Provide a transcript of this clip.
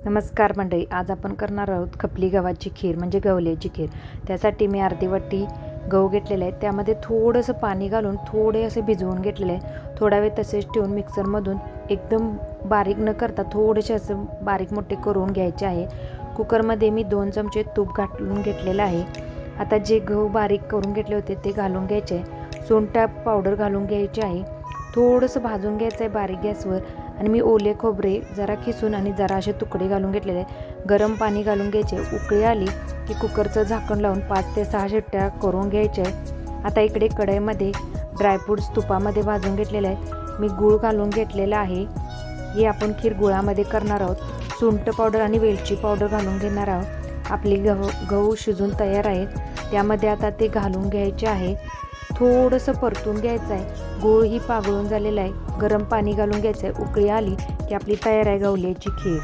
नमस्कार मंडळी आज आपण करणार आहोत खपली गव्हाची खीर म्हणजे गवल्याची खीर. त्यासाठी मी अर्धी वाटी गहू घेतलेले आहे. त्यामध्ये थोडंसं पाणी घालून थोडे असे भिजवून घेतलेले आहे. थोडा वेळ तसेच ठेवून मिक्सरमधून एकदम बारीक न करता थोडेसे असं बारीक मोठे करून घ्यायचे आहे. कुकरमध्ये मी दोन चमचे तूप घालून घेतलेलं आहे. आता जे गहू बारीक करून घेतले होते ते घालून घ्यायचे आहे. सोंटा पावडर घालून घ्यायची आहे. थोडंसं भाजून घ्यायचं आहे बारीक गॅसवर आणि मी ओले खोबरे जरा खिसून आणि जरा असे तुकडे घालून घेतलेले गरम पाणी घालून घ्यायचे. उकळी आली की कुकरचं झाकण लावून पाच ते सहा शिट्ट्या करून घ्यायच्या आता इकडे कढईमध्ये ड्रायफ्रूट्स तुपामध्ये भाजून घेतलेले आहे मी गूळ घालून घेतलेला आहे. हे आपण खीर गुळामध्ये करणार आहोत. सुंट पावडर आणि वेलची पावडर घालून घेणार आहोत. आपली गहू गहू शिजून तयार आहेत. त्यामध्ये आता ते घालून घ्यायचे आहे. थोडंसं परतून घ्यायचं आहे गूळही पागळून झालेला आहे. गरम पाणी घालून घ्यायचं आहे उकळी आली की आपली तयार आहे गवल्याची खीर.